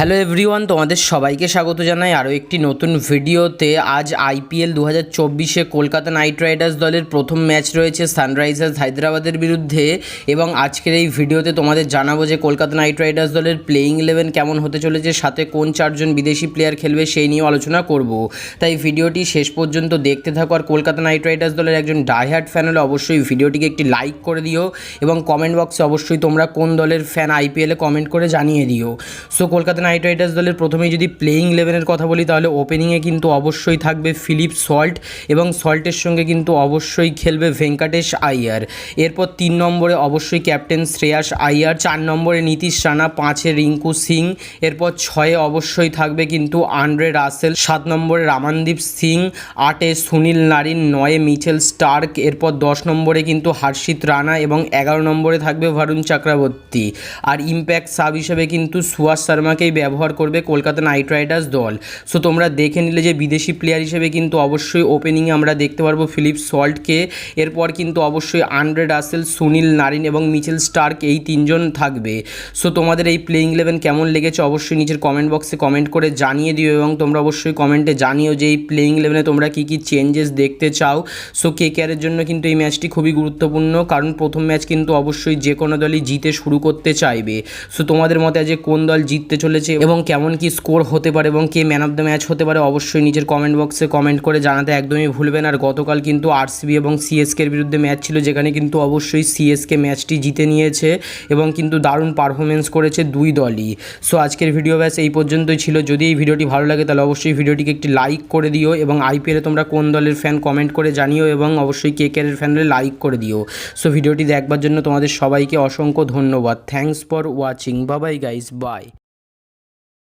Hello everyone তোমাদের সবাইকে স্বাগত জানাই আরও একটি নতুন ভিডিওতে। আজ আইপিএল দু হাজার চব্বিশে কলকাতা নাইট রাইডার্স দলের প্রথম ম্যাচ রয়েছে সানরাইজার্স হায়দ্রাবাদের বিরুদ্ধে এবং আজকের এই ভিডিওতে তোমাদের জানাব যে কলকাতা নাইট রাইডার্স দলের প্লেয়িং ইলেভেন কেমন হতে চলেছে, সাথে কোন চারজন বিদেশি প্লেয়ার খেলবে সেই নিয়েও আলোচনা করব। তাই ভিডিওটি শেষ পর্যন্ত দেখতে থাকো আর কলকাতা নাইট রাইডার্স দলের একজন ডাইহার্ট ফ্যান হলে অবশ্যই ভিডিওটিকে একটি লাইক করে দিও এবং কমেন্ট বক্সে অবশ্যই তোমরা কোন দলের ফ্যান আইপিএলে কমেন্ট করে জানিয়ে দিও। সো কলকাতা নাইট রাইডার্স দলের প্রথমেই যদি প্লেয়িং ইলেভেনের কথা বলি, তাহলে ওপেনিংয়ে কিন্তু অবশ্যই থাকবে ফিলিপ সল্ট এবং সল্টের সঙ্গে কিন্তু অবশ্যই খেলবে ভেঙ্কাটেশ আইয়ার এরপর তিন নম্বরে অবশ্যই ক্যাপ্টেন শ্রেয়াস আইয়ার চার নম্বরে নীতিশ রানা পাঁচে রিঙ্কু সিং এরপর ছয়ে অবশ্যই থাকবে কিন্তু আন্ড্রে রাসেল সাত নম্বরে রামানদীপ সিং আটে সুনীল নারিন নয়ে মিচেল স্টার্ক এরপর দশ নম্বরে কিন্তু হর্ষিত রানা এবং এগারো নম্বরে থাকবে ভারুণ চক্রবর্তী আর ইম্প্যাক্ট সাব হিসেবে কিন্তু সুভাষ শর্মাকেই ব্যবহার করবে কলকাতা নাইট রাইডার্স দল। সো তোমরা দেখে নিলে যে বিদেশি প্লেয়ার হিসেবে কিন্তু অবশ্যই ওপেনিংয়ে আমরা দেখতে পারব ফিলিপ সল্টকে এরপর কিন্তু অবশ্যই আন্ড্রে রাসেল সুনীল নারিন এবং মিচেল স্টার্ক এই তিনজন থাকবে। সো তোমাদের এই প্লেইং ইলেভেন কেমন লেগেছে অবশ্যই নিচের কমেন্ট বক্সে কমেন্ট করে জানিয়ে দিও এবং তোমরা অবশ্যই কমেন্টে জানিও যে এই প্লেইং ইলেভেনে তোমরা কী কী চেঞ্জেস দেখতে চাও। সো কে কেয়ারের জন্য কিন্তু এই ম্যাচটি খুবই গুরুত্বপূর্ণ কারণ প্রথম ম্যাচ কিন্তু অবশ্যই যে কোনো দলই জিতে শুরু করতে চাইবে। সো তোমাদের মতে যে কোন দল জিততে চলেছে এবং কেমন কি স্কোর হতে পারে এবং কে ম্যান অফ দ্য ম্যাচ হতে পারে অবশ্যই নিজের কমেন্ট বক্সে কমেন্ট করে জানাতে একদমই ভুলবেন। আর গতকাল কিন্তু আরসিবি এবং সিএসকের বিরুদ্ধে ম্যাচ ছিল, যেখানে কিন্তু অবশ্যই সিএসকে ম্যাচটি জিতে নিয়েছে এবং কিন্তু দারুণ পারফরমেন্স করেছে দুই দলই। সো আজকের ভিডিও ব্যাস এই পর্যন্তই ছিল। যদি এই ভিডিওটি ভালো লাগে, তাহলে অবশ্যই ভিডিওটিকে একটি লাইক করে দিও এবং আইপিএলে তোমরা কোন দলের ফ্যান কমেন্ট করে জানিও এবং অবশ্যই কে কেয়ারের ফ্যান হলে লাইক করে দিও। সো ভিডিওটি দেখবার জন্য তোমাদের সবাইকে অসংখ্য ধন্যবাদ। থ্যাঙ্কস ফর ওয়াচিং বাবাই গাইস বাই